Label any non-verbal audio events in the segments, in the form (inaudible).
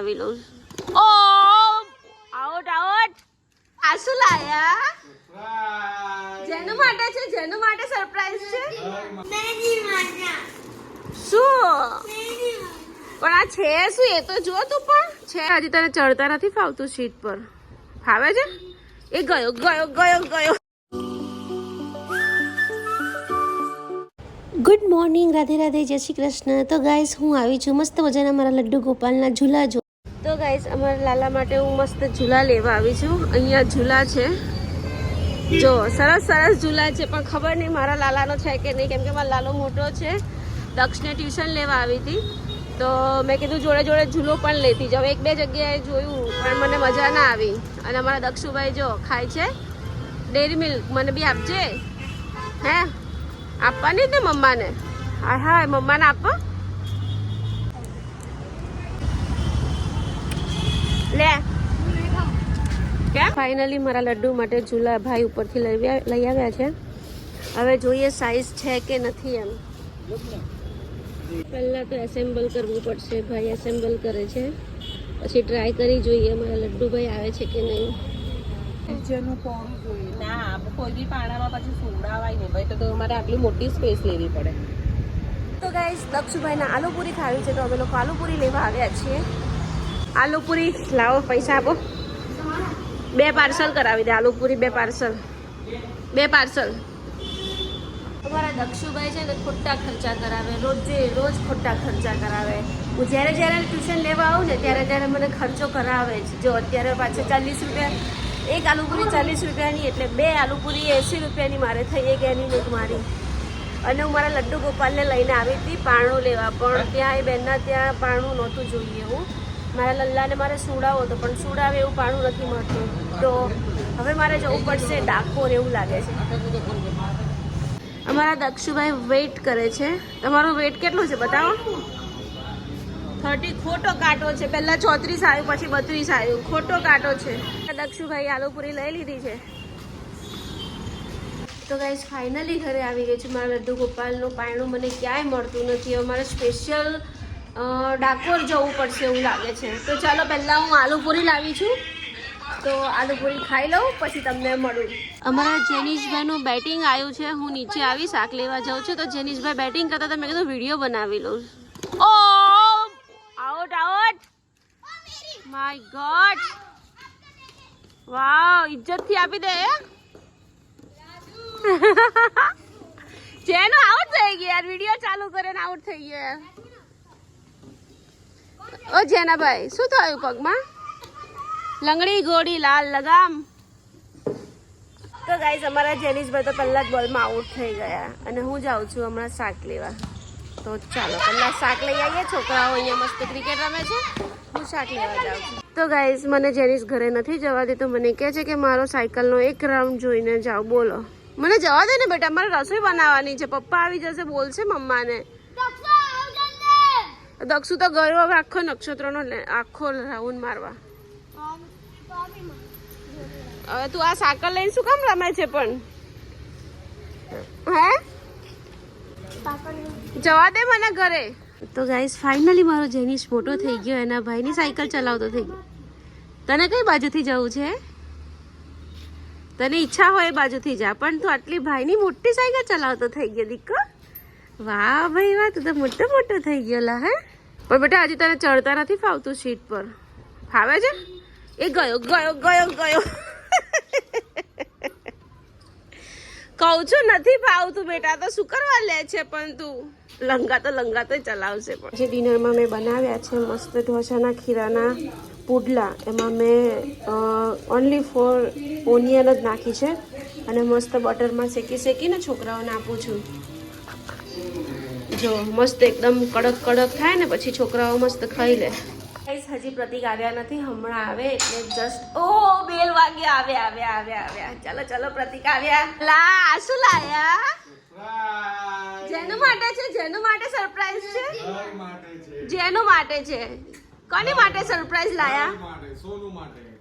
આવી લઉં ઓ out out. આ શું લાયા? જેનું માટે છે જેનું માટે સરપ્રાઈઝ છે? શું? પણ આ છે શું? એ તો જો તું પણ. છે હજી તને ચડતા નથી ફાવતું સીટ પર. ફાવે છે? એ ગયો ગયો ગયો ગયો. ગુડ મોર્નિંગ રાધે રાધે જય શ્રી કૃષ્ણ. તો ગાઈસ હું આવી છું. મસ્ત મજાના મારા લડ્ડુ ગોપાલના ઝૂલા જો ગાઈસ અમારા લાલા માટે હું મસ્ત ઝૂલા લેવા આવી છું. અહીંયા ઝૂલા છે. જો, સરસ સરસ ઝૂલા છે, પણ ખબર નહીં મારા લાલાનો છે કે નહીં, કેમ કે મારો લાલો મોટો છે. દક્ષને ટ્યુશન લેવા આવી હતી. તો મેં કીધું જોડે જોડે ઝૂલો પણ લેતી જાઉં. એક બે જગ્યાએ જોયું, પણ મને મજા ના આવી. અને અમારા દક્ષુભાઈ જો, ખાય છે. ડેરી મિલ્ક મને બી આપજે. હે? આપવાની ને મમ્માને? હા હા મમ્માને આપો. લે. ફાઇનલી મારા લડ્ડુ માટે જુલા ભાઈ ઉપરથી લઈ આવ્યા- લઈ આવ્યા છે. હવે જોઈએ સાઈઝ છે કે નથી એમ. પહેલાં તો એસેમ્બલ કરવું પડશે ભાઈ એસેમ્બલ કરે છે. પછી ટ્રાય કરી જોઈએ મારા લડ્ડુભાઈ આવે છે કે નહીં. જેનું જોઈએ. ના કોઈ બી પાણામાં પછી સુવડાવાય નહીં. ભાઈ તો તમારે આટલી મોટી સ્પેસ લેવી પડે. તો ગાઈસ દક્ષુભાઈને આલુપુરી ખાવી છે તો અમે લોકો આલુપુરી લેવા આવ્યા છીએ. આલુપુરી, લાવો પૈસા આપો. બે પાર્સલ કરાવી દે, આલુપુરી બે પાર્સલ. બે પાર્સલ. અમારા દક્ષુભાઈ છે ને ખોટા ખર્ચા કરાવે, રોજે રોજ ખોટા ખર્ચા કરાવે. હું જ્યારે જ્યારે ટ્યુશન લેવા આવું ને ત્યારે ત્યારે મને ખર્ચો કરાવે છે જો અત્યારે પાછા ચાલીસ રૂપિયા, એક આલુપુરી ચાલીસ રૂપિયાની એટલે બે આલુપુરી એંસી રૂપિયાની મારે થઈ, એક એની એક મારી. અને હું મારા લડ્ડુ ગોપાલને લઈને આવી હતી, પાણું લેવા. પણ ત્યાં એ બેનના ત્યાં પાણું નહોતું જોઈએ એવું મારા લલ્લાને મારે સુડાવો હતો પણ સુડાવે એવું પાણું નથી મળતું. તો હવે મારે જવું પડશે ડાકોર એવું લાગે છે. અમારા દક્ષુભાઈ વેઇટ કરે છે. તમારો વેઇટ કેટલો છે બતાવો? થર્ટી ખોટો કાંટો છે. પહેલા ચોત્રીસ આવ્યું પછી બત્રીસ આવ્યું. ખોટો કાંટો છે. દક્ષુભાઈ આલુપુરી લઈ લીધી છે. તો ગાઈઝ ફાઇનલી ઘરે આવી ગઈ છું. મારા લડ્ડુ ગોપાલનું પાયણું મને ક્યાંય મળતું નથી. હવે મારે સ્પેશિયલ ડાકોર જવું પડશે એવું લાગે છે. તો ચાલો પહેલાં હું આલુપુરી લાવી છું. તો આલુપુરી ખાઈ લઉં, પછી તમને મળું. અમારા જેનીશભાઈનું બેટિંગ આવ્યું છે. હું નીચે આવી શાક લેવા જાઉં છું. તો જેનીશભાઈ બેટિંગ કરતા મેં કીધું વીડિયો બનાવી લઉં. ઓ, out out. My God wow, ઇજ્જતથી આપી દે (laughs) જેનો આઉટ થઈ ગયા યાર, વીડિયો ચાલુ કરીને આઉટ થઈ ગયો. ઓ જેનાભાઈ, શું થયું પગમાં? લંગડી, ગોળી, લાલ લગામ. તો ગાઈઝ અમારા જેનિશભાઈ તો પહેલાં જ બોલમાં આઉટ થઈ ગયા. અને હું જાઉં છું હમણાં શાક લેવા. તો ચાલો, પહેલાં શાક લઈ આવીએ. છોકરાઓ અહીંયા મસ્ત ક્રિકેટ રમે છે. હું શાક લેવા જાઉં છું. તો ગાઈઝ મને જેનિસ ઘરે નથી જવા દેતો. મને કહે છે કે મારો સાયકલનો એક રાઉન્ડ જોઈને જાઓ. બોલો. મને જવા દે ને બેટા, મારે રસોઈ બનાવવાની છે. પપ્પા આવી જશે, બોલશે મમ્માને. દક્ષુ તો ગયો હવે આખો નક્ષત્રનો આખો રાઉન્ડ મારવા. હવે તું આ સાકર લઈને શું કામ રમે છે પણ? હે? જવા દે મને ઘરે. તો ગાઈસ ફાઇનલી મારો જેનિશ મોટો થઈ ગયો, એના ભાઈની સાયકલ ચલાવતો થઈ ગયો. તને કઈ બાજુથી જવું છે? તને ઈચ્છા હોય બાજુથી જા, પણ તું આટલી ભાઈની મોટી સાયકલ ચલાવતો થઈ ગયો દીકરો. વાહ ભાઈ, વાહ, તું તો મોટો મોટો થઈ ગયો લા, હે? પણ બેટા હજી તને ચડતા નથી ફાવતું સીટ પર? ફાવે છે? એ ગયો ગયો ગયો ગયો. કહું છું, નથી ફાવતું બેટા, તો શું કરવા લે છે પણ તું? લંગા તો લંગા તો ચલાવશે પણ. જે ડિનરમાં મેં બનાવ્યા છે મસ્ત ઢોસાના ખીરાના પુડલા. એમાં મેં ઓનલી ફોર ઓનિયન જ નાખી છે. અને મસ્ત બટરમાં શેકી શેકીને છોકરાઓને આપું છું. જો મસ્ત એકદમ કડક કડક થાય ને પછી છોકરાઓ મસ્ત ખાઈ લે. હજી પ્રતિક આવ્યા નથી હમણાં આવે એટલે જસ્ટ ઓ બેલ વાગ્યા આવ્યા આવ્યા આવ્યા આવ્યા ચાલો ચાલો પ્રતિક આવ્યા. લા આ શું લાયા? જેનું માટે છે? જેનું માટે સરપ્રાઈઝ છે? જેનું માટે છે? કોની માટે સરપ્રાઈઝ લાયા?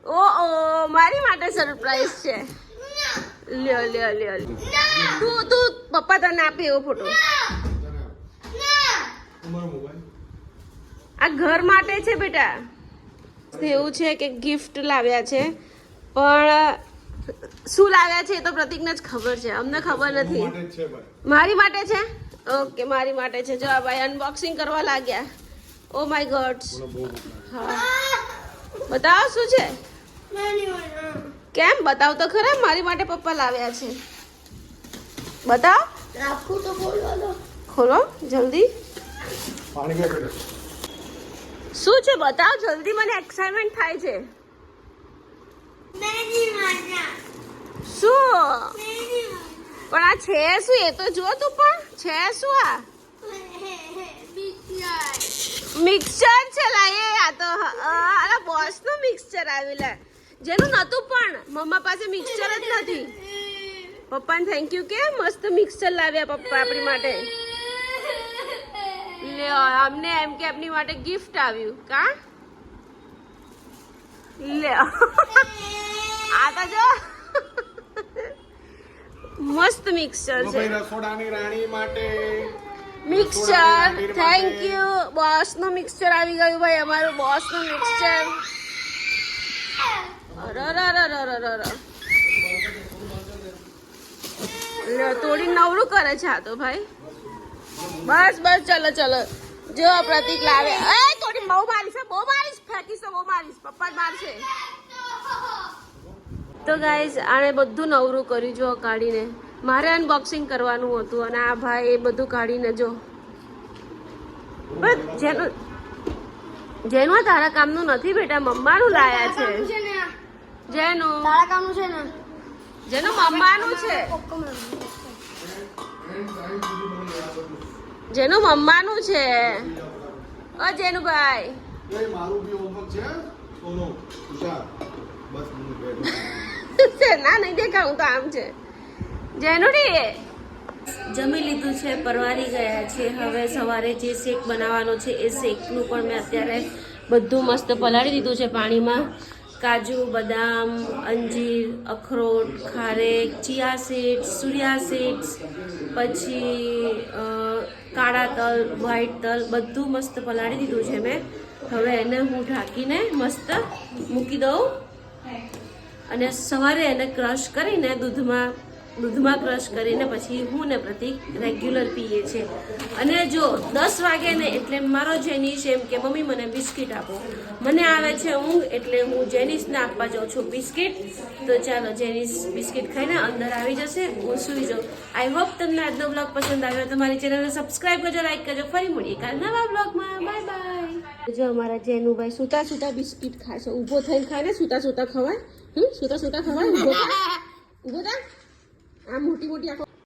ઓ ઓ મારી માટે સરપ્રાઈઝ છે. લ્યો લ્યો લ્યો તું તું પપ્પા તને આપે એવો ફોટો આ ઘર માટે છે બેટા. એવું છે કે ગિફ્ટ લાવ્યા છે. પણ શું લાવ્યા છે એ તો પ્રતિકને જ ખબર છે. અમને ખબર નથી. મારી માટે છે? ઓકે મારી માટે છે. જો આ ભાઈ અનબોક્સિંગ કરવા લાગ્યા. ઓ માય ગોડ હા. બતાવો શું છે? કેમ? બતાવ તો ખરા. મારી માટે પપ્પા લાવ્યા છે. બતાવ. ખોલો જલ્દી. શું છે? બતાવ જલ્દી મને એક્સાઇટમેન્ટ થાય છે. શું? પણ આ છે શું? એ તો જો તું પણ. છે શું આ? મિક્સચર છે લાયે આ તો અરે બોસનું મિક્સચર આવેલા જેનું નતું પણ. મમ્મા પાસે મિક્સચર જ નથી. પપ્પાને થેન્ક યુ કે મસ્ત મિક્સચર લાવ્યા પપ્પા આપણી માટે. અમને એમ કે એમની માટે ગિફ્ટ આવ્યું. કા? લે. આ તો જો. મસ્ત મિક્સર છે. રસોડાની રાણી માટે. મિક્સર થેન્ક યુ બોસનું મિક્સર આવી ગયું ભાઈ અમારું બોસનું મિક્સર તોડી નવરું કરે છે આ તો ભાઈ. બસ બસ ચલો ચલો. જો પ્રતિક લાવે. એ તોડી બહુ મારીશ બહુ મારીશ ફેંકીશ બહુ મારીશ પપ્પા મારશે. તો ગાઈઝ આણે બધું નવરું કર્યું જો કાઢીને. મારે અનબોક્સિંગ કરવાનું હતું અને આ ભાઈ એ બધું કાઢીને જો. બસ જેનું જેનું તારા કામનું નથી બેટા મમ્માનું લાયા છે. જેનું? તારા કામનું છે ને. જેનું મમ્માનું છે. જેનું મમ્માનું છે. ઓ જેનુભાઈ. એ મારું બી હોમવર્ક છે. સોનો ઉષા બસ મને બેઠો (laughs) છે. ના નહીં દેખાવું તો આમ છે. જેનુડી. જમી લીધું છે પરવારી ગયા છે. હવે સવારે જે શેક બનાવવાનો છે એ શેકનું પણ મેં અત્યારે બધું મસ્ત પલાળી દીધું છે પાણીમાં. કાજુ, બદામ, અંજીર, અખરોટ, ખારેક, ચિયા સીડ્સ, સૂર્યા સીડ્સ, પછી કાળા તલ, વ્હાઈટ તલ બધું મસ્ત પલાળી દીધું છે મેં. હવે એને હું ઢાંકીને મસ્ત મૂકી દઉં. અને સવારે એને ક્રશ કરીને દૂધમાં દૂધમાં ક્રશ કરીને પછી હું ને પ્રતિક રેગ્યુલર પીએ છીએ. અને જો દસ વાગે ને એટલે મારો જેનીશ એમ કે, મમ્મી, મને બિસ્કિટ આપો. મને આવે છે ઊંઘ એટલે હું જેનીશને આપવા જાઉં છું બિસ્કિટ. તો ચાલો, જેનીશ બિસ્કિટ ખાઈને અંદર આવી જશે, હું સૂઈ જાઉં. આઈ હોપ તમને આજનો બ્લોગ પસંદ આવ્યો. તો મારી ચેનલને સબસ્ક્રાઈબ કરજો લાઈક કરજો. ફરી મળીએ કાલ નવા બ્લોગમાં બાય બાય જો અમારા જેનુભાઈ સૂતા સૂતા બિસ્કિટ છે. ઊભો થઈને ખાય ને સૂતા સૂતા ખવાય. હમ, સૂતા સૂતા ખવાય, ઊભો ઊભો થા. આ મોટી મોટી આંખો